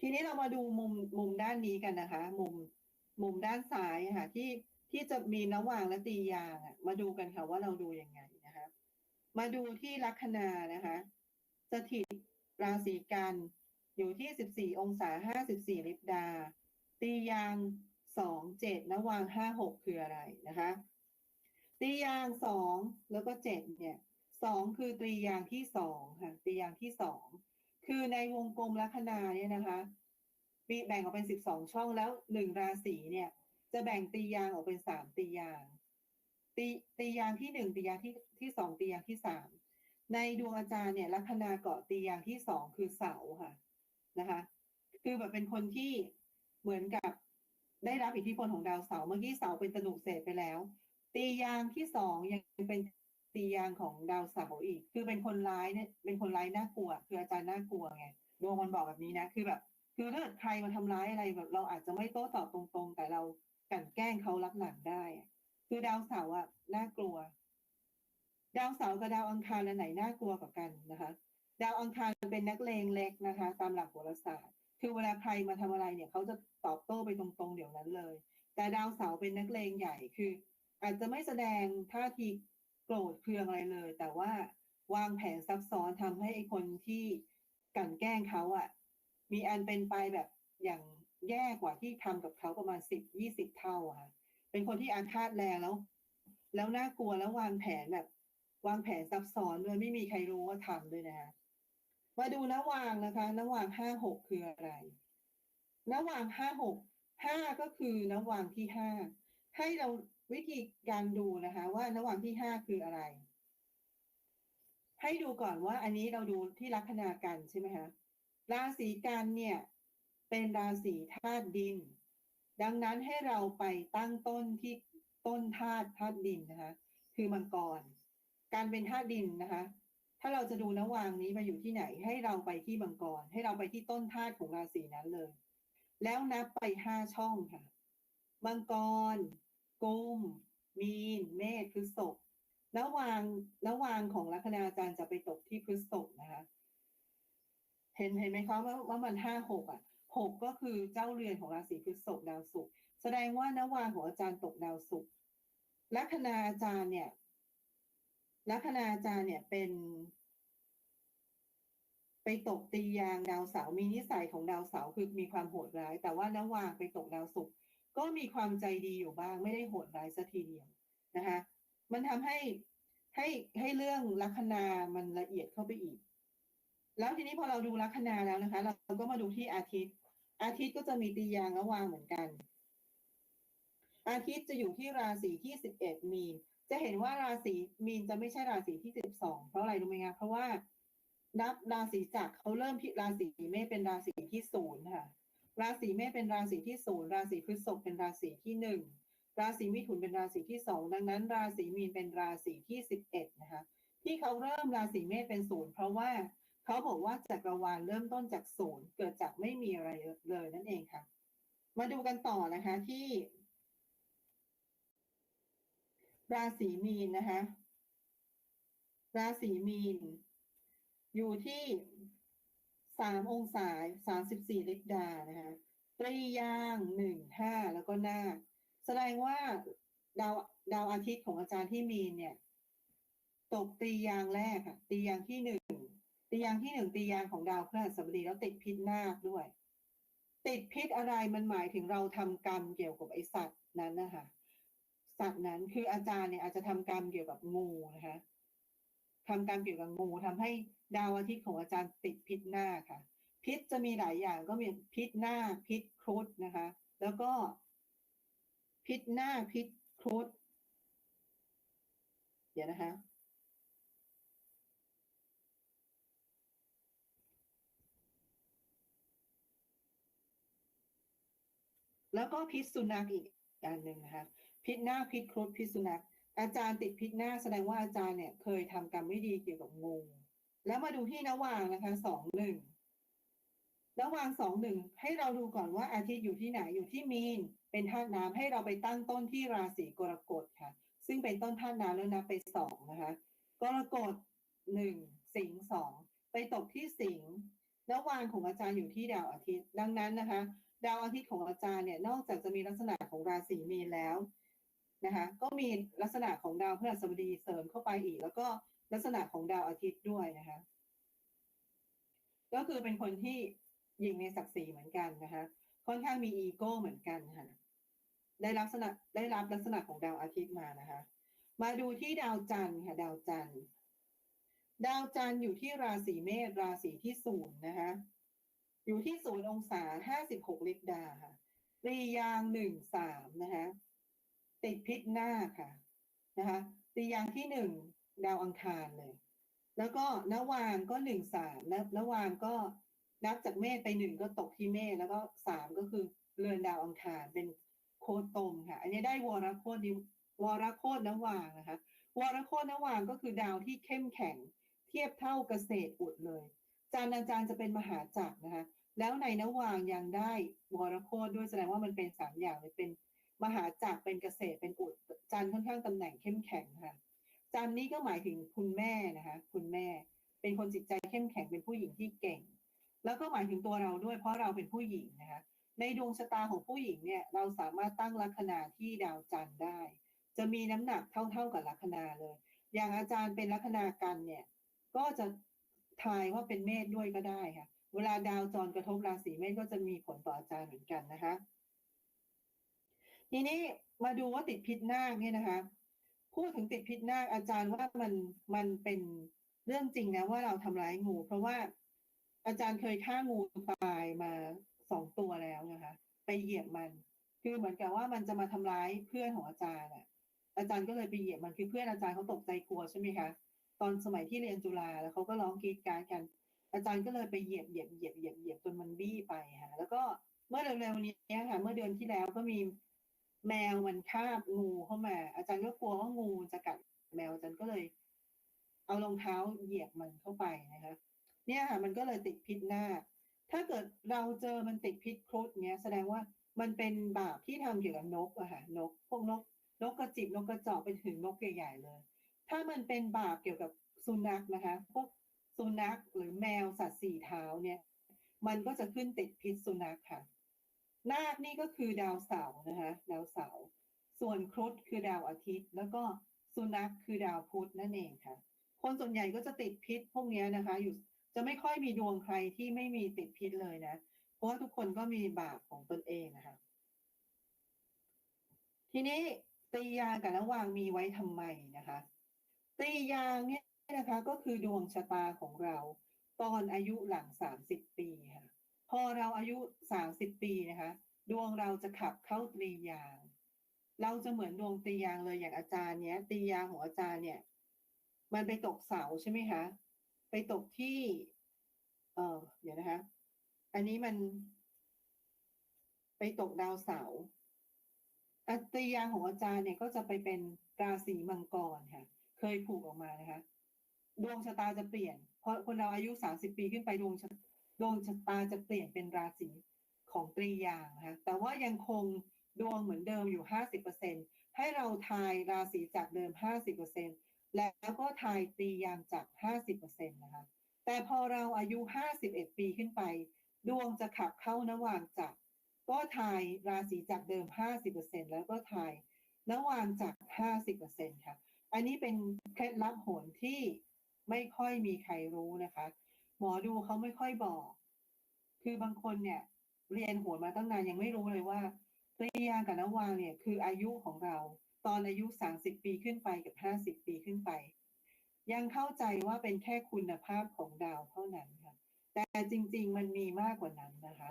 ทีนี้เรามาดูมุมมุมด้านนี้กันนะคะ มุมมุมด้านซ้ายค่ะ ที่ที่จะมีระหว่างและตียางอะมาดูกันค่ะว่าเราดูยังไงนะคะ มาดูที่ลัคนานะคะ สถิตราศีกันอยู่ที่14องศา54ลิบดา ตียาง2 7ระหว่าง5 6คืออะไรนะคะ ตียาง2แล้วก็7เนี่ย2คือตียางที่2ค่ะตียางที่2 คือในวงกลมลัคนาเนี่ยนะคะมีแบ่งออกเป็น12ช่องแล้ว1ราศีเนี่ย จะแบ่งตียางออกเป็น3ตียาง ตีตียางที่1ตียางที่ที่2ตียางที่3ในดวงอาจารย์เนี่ยลัคนาเกาะตียางที่2คือเสาค่ะนะคะ คือแบบเป็นคนที่เหมือนกับได้รับอิทธิพลของดาวเสาเมื่อกี้เสาเป็นตนุเศษไปแล้ว ตียางที่สองยังเป็น ตียางของดาวเสาร์อีก คือเป็นคนร้ายเนี่ยเป็นคนร้ายน่ากลัว คืออาจารย์น่ากลัวไงดวงมันบอกแบบนี้นะ คือแบบ คือถ้าเกิดใครมาทำร้ายอะไรแบบ เราอาจจะไม่โต้ตอบตรงๆ แต่เรากันแกล้งเขารับหลังได้ คือดาวเสาร์อะน่ากลัว ดาวเสาร์กับดาวอังคารอันไหนน่ากลัวกว่ากันนะคะ ดาวอังคารเป็นนักเลงเล็กนะคะ ตามหลักโหราศาสตร์ คือเวลาใครมาทำอะไรเนี่ยเขาจะตอบโต้ไปตรงๆ เดี๋ยวนั้นเลย แต่ดาวเสาร์เป็นนักเลงใหญ่คือ อาจจะไม่แสดงท่าที โกรธเคืองอะไรเลย แต่ว่าวางแผนซับซ้อนทำให้คนที่กลั่นแกล้งเขาอะ่ะ มีอันเป็นไปแบบอย่างแย่กว่าที่ทำกับเขาประมาณสิบยี่สิบเท่าอะค่ะ เป็นคนที่อาฆาตแรงแล้ว แล้วน่ากลัวแล้ววางแผนแบบ วางแผนซับซ้อนโดยไม่มีใครรู้ว่าทำด้วยนะคะมาดูนวางนะคะนวางห้าหกคืออะไรนวางห้าหกห้าก็คือนวางที่ห้าให้เรา วิธีการดูนะคะ ว่านวางที่ห้าคืออะไร ให้ดูก่อนว่าอันนี้เราดูที่ลัคนากันใช่ไหมคะราศีกันเนี่ย เป็นราศีธาตุดิน ดังนั้นให้เราไปตั้งต้นที่ต้นธาตุธาตุดินนะคะ คือมังกร การเป็นธาตุดินนะคะ ถ้าเราจะดูนวางนี้มาอยู่ที่ไหน ให้เราไปที่มังกร ให้เราไปที่ต้นธาตุของราศีนั้นเลย แล้วนับไปห้าช่องค่ะ มังกร กุม มีน เมษพฤษภระวางระวางของลัคนาอาจารย์จะไปตกที่พฤษภนะคะ เห็นเห็นไหมคะว่าว่ามันห้าหกอะหกก็คือเจ้าเรือนของราศีพฤษภดาวศุกร์แสดงว่านวางของอาจารย์ตกดาวศุกร์ลัคนาอาจารย์เนี่ยลัคนาอาจารย์เนี่ยเป็น ไปตกตียางดาวเสาร์มีนิสัยของดาวเสาร์คือมีความโหดร้าย แต่ว่านวางไปตกดาวศุกร์ ก็มีความใจดีอยู่บ้างไม่ได้โหดร้ายสัทีเดียวนะคะมันทำให้ให้ให้เรื่องลัคนามันละเอียดเข้าไปอีก แล้วทีนี้พอเราดูลัคนาแล้วนะคะ เราก็มาดูที่อาทิตย์ อาทิตย์ก็จะมีตียางระวางเหมือนกัน อาทิตย์จะอยู่ที่ราศีที่สิบเอ็ดมีนจะเห็นว่าราศีมีนจะไม่ใช่ราศีที่สิบสองเพราะอะไรรู้ไหมคะเพราะว่านับราศีจักรเขาเริ่มที่ราศีเมษเป็นราศีที่ศูนย์ค่ะ ราศีเมษเป็นราศีที่ศูนย์ราศีพฤษภเป็นราศีที่หนึ่งราศีมิถุนเป็นราศีที่สองดังนั้น ราศีมีนเป็นราศีที่สิบเอ็ดนะคะที่เขาเริ่มราศีเมษเป็นศูนย์เพราะว่าเขาบอกว่าจักรวาลเริ่มต้นจากศูนย์เกิดจากไม่มีอะไรเลยนั่นเองค่ะ มาดูกันต่อนะคะที่ ราศีมีนนะคะ ราศีมีน อยู่ที่ สามองศาสามสิบสี่ลิบดานะคะตรียางหนึ่งห้าแล้วก็หน้า แสดงว่าดาวดาวอาทิตย์ของอาจารย์ที่มีเนี่ย ตกตียางแรกค่ะตียางที่หนึ่งตียางที่หนึ่งตียางของดาวพฤหัสบดีแล้วติดพิษนาคด้วย ติดพิษอะไรมันหมายถึงเราทำกรรมเกี่ยวกับไอสัตว์นั้นนะคะสัตว์นั้นคืออาจารย์เนี่ยอาจจะทำกรรมเกี่ยวกับงูนะคะ ทำกรรเกี่ยวกับงูทำให้ดาวอาทิตย์ของอาจารย์ติดพิษหน้าค่ะ พิษจะมีหลายอย่างก็มีพิษหน้าพิษครุฑนะคะ แล้วก็ พิษหน้าพิษครุฑเดี๋ยวนะคะแล้วก็พิษสุนัขอีกอันหนึ่งนะคะพิษหน้าพิษครุฑพิษสุนัข อาจารย์ติดพิษหน้าแสดงว่าอาจารย์เนี่ยเคยทำกรรมไม่ดีเกี่ยวกับงูแล้วมาดูที่นวางนะคะสองหนึ่งนวางสองหนึ่งให้เราดูก่อนว่าอาทิตย์อยู่ที่ไหนอยู่ที่มีน เป็นธาตุน้ำให้เราไปตั้งต้นที่ราศีกรกฎค่ะ ซึ่งเป็นต้นธาตุน้ำแล้วนับไปสองนะคะ กรกฎหนึ่งสิงสองไปตกที่สิงระวางของอาจารย์อยู่ที่ดาวอาทิตย์ ดังนั้นนะคะ ดาวอาทิตย์ของอาจารย์เนี่ยนอกจากจะมีลักษณะของราศีมีนแล้ว นะคะก็มีลักษณะของดาวพฤหัสบดีเสริมเข้าไปอีก แล้วก็ลักษณะของดาวอาทิตย์ด้วยนะคะ ก็คือเป็นคนที่ยิงในศักดิ์ศรีเหมือนกันนะคะ ค่อนข้างมีอีโก้เหมือนกันค่ะได้ลักษณะได้รับลักษณะของดาวอาทิตย์มานะคะ มาดูที่ดาวจันทร์ค่ะ ดาวจันทร์ดาวจันทร์อยู่ที่ราศีเมษราศีที่ศูนย์นะคะ อยู่ที่ศูนย์องศาห้าสิบหกลิกดาค่ะรียางหนึ่งสามนะคะ ติดพิษหน้าค่ะนะคะตีอย่างที่หนึ่งดาวอังคารเลย แล้วก็นวางก็หนึ่งสามแล้วนวางก็นับจากเมษไปหนึ่งก็ตกที่เมษแล้วก็สามก็คือเรือนดาวอังคารเป็นโคตมค่ะ อันนี้ได้วรโคตนิวรโคตนวางนะคะ วรโคตนวางก็คือดาวที่เข้มแข็ง เทียบเท่าเกษตรอุดเลยจานอาจารย์จะเป็นมหาจักรนะคะ แล้วในนวางยังได้วรโคตด้วยแสดงว่ามันเป็นสามอย่างเลยเป็น มหาจักรเป็นเกษตรเป็นอุดจันค่อนข้างตำแหน่งเข้มแข็งค่ะจันนี้ก็หมายถึงคุณแม่นะคะ คุณแม่ เป็นคนจิตใจเข้มแข็งเป็นผู้หญิงที่เก่ง แล้วก็หมายถึงตัวเราด้วย เพราะเราเป็นผู้หญิงนะคะในดวงชะตาของผู้หญิงเนี่ยเราสามารถตั้งลัคนาที่ดาวจันทร์ได้ จะมีน้ำหนักเท่าๆกับลัคนาเลย อย่างอาจารย์เป็นลัคนากันเนี่ย ก็จะทายว่าเป็นเมษด้วยก็ได้ค่ะ เวลาดาวจรกระทบราศีเมษก็จะมีผลต่ออาจารย์เหมือนกันนะคะ ทีนี้มาดูว่าติดพิษนาคเนี่ยนะคะพูดถึงติดพิษนาคอาจารย์ว่ามันมันเป็นเรื่องจริงนะว่าเราทำร้ายงู เพราะว่าอาจารย์เคยฆ่างูตายมาสองตัวแล้วนะคะไปเหยียบมัน คือเหมือนกับว่ามันจะมาทำร้ายเพื่อนของอาจารย์อะ อาจารย์ก็เลยไปเหยียบมันคือเพื่อนอาจารย์เขาตกใจกลัวใช่ไหมคะตอนสมัยที่เรียนจุฬาแล้วเขาก็ร้องกรีดการกัน อาจารย์ก็เลยไปเหยียบเหยียบเหยียบเหยียบเหยียบจนมันบี้ไปค่ะแล้วก็เมื่อเร็วๆนี้ค่ะเมื่อเดือนที่แล้วก็มี แมวมันคาบงูเข้ามา อาจารย์ก็กลัวว่างูจะกัดแมวอาจารย์ก็เลย เอารองเท้าเหยียบมันเข้าไปนะคะเนี่ยค่ะมันก็เลยติดพิษหน้า ถ้าเกิดเราเจอมันติดพิษครุฑเนี้ยแสดงว่ามันเป็นบาปที่ทำเกี่ยวกับนกอะค่ะนก พวกนก นกกระจิบนกกระจอกไปถึงนกใหญ่ๆเลย ถ้ามันเป็นบาปเกี่ยวกับสุนัขนะคะ พวกสุนัขหรือแมวสัตว์สี่เท้าเนี่ย มันก็จะขึ้นติดพิษสุนัขค่ะ นาคนี่ก็คือดาวเสาร์นะคะ ดาวเสาร์ส่วนครุฑคือดาวอาทิตย์ แล้วก็สุนัขคือดาวพุธนั่นเองค่ะ คนส่วนใหญ่ก็จะติดพิษพวกนี้นะคะ อยู่จะไม่ค่อยมีดวงใครที่ไม่มีติดพิษเลยนะ เพราะว่าทุกคนก็มีบาปของตนเองนะคะ ทีนี้ตียางกับระวางมีไว้ทำไมนะคะ ตียางเนี่ยนะคะก็คือดวงชะตาของเรา ตอนอายุหลังสามสิบปีค่ะ พอเราอายุสามสิบปีนะคะ ดวงเราจะขับเข้าตรียาง เราจะเหมือนดวงตรียางเลยอย่างอาจารย์เนี้ยตรียางของอาจารย์เนี่ย มันไปตกเสาใช่ไหมคะ ไปตกที่ เออเดี๋ยวนะคะ อันนี้มัน ไปตกดาวเสาร์อัตยางของอาจารย์เนี่ยก็จะไปเป็นราศีมังกรค่ะ เคยผูกออกมานะคะ ดวงชะตาจะเปลี่ยน เพราะคนเราอายุสามสิบปีขึ้นไปดวงชะ ดวงชะตาจะเปลี่ยนเป็นราศีของตรียางนะคะแต่ว่ายังคงดวงเหมือนเดิมอยู่ห้าสิบเปอร์เซ็นให้เราทายราศีจากเดิมห้าสิบเปอร์เซ็นแล้วก็ทายตรียางจากห้าสิบเปอร์เซ็นนะคะแต่พอเราอายุห้าสิบเอ็ดปีขึ้นไป ดวงจะขับเข้านวางจากก็ทายราศีจากเดิม 50%แล้วก็ทายนวางจาก 50%ค่ะ อันนี้เป็นเคล็ดลับโหนที่ไม่ค่อยมีใครรู้นะคะ หมอดูเขาไม่ค่อยบอก คือบางคนเนี่ย เรียนโหนมาตั้งนานยังไม่รู้เลยว่าตรียางกับนวางเนี่ย คืออายุของเรา ตอนอายุ30ปีขึ้นไปกับ50ปีขึ้นไป ยังเข้าใจว่าเป็นแค่คุณภาพของดาวเท่านั้นค่ะแต่จริง ๆ มันมีมากกว่านั้นนะคะ